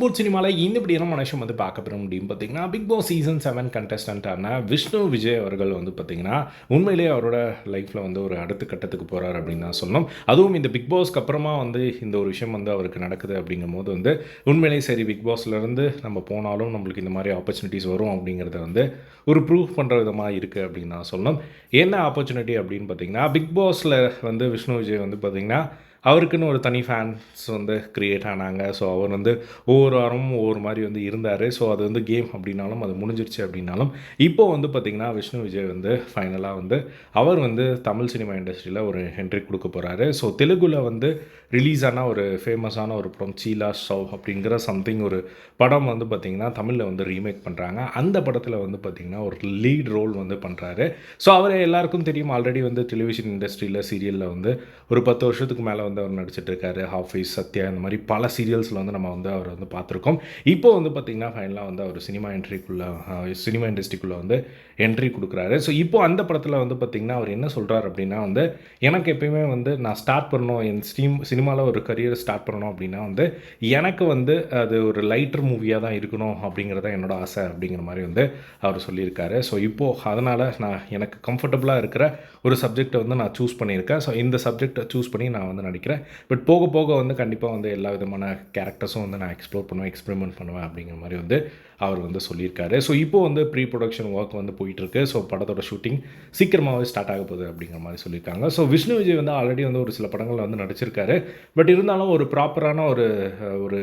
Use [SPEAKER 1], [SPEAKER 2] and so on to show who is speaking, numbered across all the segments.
[SPEAKER 1] Boat சினிமாவில் இந்த இப்படியான மனுஷன் வந்து பார்க்க பெற முடியும் பார்த்தீங்கன்னா பிக் பாஸ் சீசன் செவன் கண்டஸ்டண்ட்டான விஷ்ணு விஜய் அவர்கள் வந்து பார்த்தீங்கன்னா உண்மையிலேயே அவரோட லைஃப்பில் வந்து ஒரு அடுத்த கட்டத்துக்கு போகிறார் அப்படின்னு தான் சொல்லணும். அதுவும் இந்த பிக் பாஸ்க்கு அப்புறமா வந்து இந்த ஒரு விஷயம் வந்து அவருக்கு நடக்குது அப்படிங்கும் போது வந்து உண்மையிலேயே சரி பிக் பாஸ்லேருந்து நம்ம போனாலும் நம்மளுக்கு இந்த மாதிரி ஆப்பர்ச்சுனிட்டிஸ் வரும் அப்படிங்கிறத வந்து ஒரு ப்ரூவ் பண்ணுற விதமாக இருக்குது அப்படின்னு தான் சொல்லணும். என்ன ஆப்பர்ச்சுனிட்டி அப்படின்னு பார்த்தீங்கன்னா பிக் பாஸில் வந்து விஷ்ணு விஜய் வந்து பார்த்திங்கன்னா அவருக்குன்னு ஒரு தனி ஃபேன்ஸ் வந்து க்ரியேட் ஆனாங்க. ஸோ அவர் வந்து ஒவ்வொரு வாரமும் ஒவ்வொரு மாதிரி வந்து இருந்தார். ஸோ அது வந்து கேம் அப்படின்னாலும் அது முடிஞ்சிருச்சு அப்படின்னாலும் இப்போ வந்து பார்த்திங்கன்னா விஷ்ணு விஜய் வந்து ஃபைனலாக வந்து அவர் வந்து தமிழ் சினிமா இண்டஸ்ட்ரியில் ஒரு என்ட்ரி கொடுக்க போகிறாரு ஸோ தெலுங்குல வந்து ரிலீஸ் ஆன ஒரு ஃபேமஸான ஒரு படம் சீலா ஷவ் அப்படிங்கிற சம்திங் ஒரு படம் வந்து பார்த்திங்கன்னா தமிழில் வந்து ரீமேக் பண்ணுறாங்க அந்த படத்தில் வந்து பார்த்திங்கன்னா ஒரு லீட் ரோல் வந்து பண்ணுறாரு ஸோ அவர் எல்லாருக்கும் தெரியும். ஆல்ரெடி வந்து டெலிவிஷன் இண்டஸ்ட்ரியில் சீரியலில் வந்து ஒரு பத்து வருஷத்துக்கு மேலே வந்து அவர் நடிச்சிட்ருக்காரு ஹாஃபீஸ் சத்யா இந்த மாதிரி பல சீரியல்ஸில் வந்து நம்ம வந்து அவர் வந்து பார்த்துருக்கோம். இப்போ வந்து பார்த்திங்கன்னா ஃபைனலாக வந்து அவர் சினிமா என்ட்ரிக்குள்ளே சினிமா இண்டஸ்ட்ரிக்குள்ளே வந்து என்ட்ரி கொடுக்குறாரு. ஸோ இப்போ அந்த படத்தில் வந்து பார்த்திங்கன்னா அவர் என்ன சொல்கிறார் அப்படின்னா வந்து எனக்கு எப்பயுமே வந்து நான் ஸ்டார்ட் பண்ணணும் என் ஸ்டீம் சினிமாவில் ஒரு கரியர் ஸ்டார்ட் பண்ணணும் அப்படின்னா வந்து எனக்கு வந்து அது ஒரு லைட்டர் மூவியாக தான் இருக்கணும் அப்படிங்கிறது தான் என்னோட ஆசை அப்படிங்கிற மாதிரி வந்து அவர் சொல்லியிருக்காரு. ஸோ இப்போது அதனால் நான் எனக்கு கம்ஃபர்டபுளாக இருக்கிற ஒரு சப்ஜெக்டை வந்து நான் சூஸ் பண்ணியிருக்கேன். ஸோ இந்த சப்ஜெக்டை சூஸ் பண்ணி நான் வந்து நடிக்கிறேன். பட் போக போக வந்து கண்டிப்பாக வந்து எல்லா விதமான கேரக்டர்ஸும் வந்து நான் எக்ஸ்ப்ளோர் பண்ணுவேன் எக்ஸ்பெரிமெண்ட் பண்ணுவேன் அப்படிங்கிற மாதிரி வந்து அவர் வந்து சொல்லியிருக்காரு. ஸோ இப்போ வந்து ப்ரீ ப்ரொடக்ஷன் ஒர்க் வந்து போயிட்டுருக்கு. ஸோ படத்தோட ஷூட்டிங் சீக்கிரமாகவே ஸ்டார்ட் ஆக போகுது அப்படிங்கிற மாதிரி சொல்லியிருக்காங்க. ஸோ விஷ்ணு விஜய் வந்து ஆல்ரெடி வந்து ஒரு சில படங்களில் வந்து நடிச்சிருக்காரு. பட் இருந்தாலும் ஒரு ப்ராப்பரான ஒரு ஒரு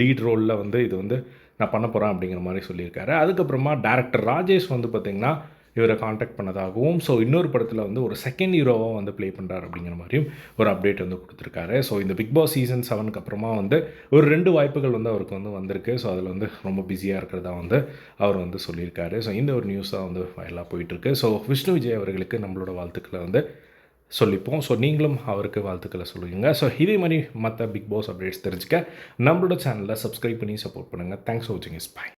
[SPEAKER 1] லீட் ரோலில் வந்து இது வந்து நான் பண்ண போகிறேன் அப்படிங்கிற மாதிரி சொல்லியிருக்காரு. அதுக்கப்புறமா டேரக்டர் ராஜேஷ் வந்து பார்த்திங்கன்னா இவரை காண்டாக்ட் பண்ணதாகவும் ஸோ இன்னொரு படத்தில் வந்து ஒரு செகண்ட் ஹீரோவாக வந்து ப்ளே பண்ணுறாரு அப்படிங்கிற மாதிரியும் ஒரு அப்டேட் வந்து கொடுத்துருக்காரு. ஸோ இந்த பிக் பாஸ் சீசன் செவனுக்கு அப்புறமா வந்து ஒரு ரெண்டு வாய்ப்புகள் வந்து அவருக்கு வந்து வந்திருக்கு. ஸோ அதில் வந்து ரொம்ப பிஸியாக இருக்கிறதா வந்து அவர் வந்து சொல்லியிருக்காரு. ஸோ இந்த ஒரு நியூஸாக வந்து ஃபைலாக போயிட்டுருக்கு. ஸோ விஷ்ணு விஜய் அவர்களுக்கு நம்மளோட வாழ்த்துக்களை வந்து சொல்லிப்போம். ஸோ நீங்களும் அவருக்கு வாழ்த்துக்களை சொல்லுவீங்க. ஸோ இதே மாதிரி மற்ற பிக் பாஸ் அப்டேட்ஸ் தெரிஞ்சுக்க நம்மளோட சேனலில் சப்ஸ்கிரைப் பண்ணி சப்போர்ட் பண்ணுங்கள் தேங்க்ஸ் ஃபார் வாட்சிங் இஸ் பை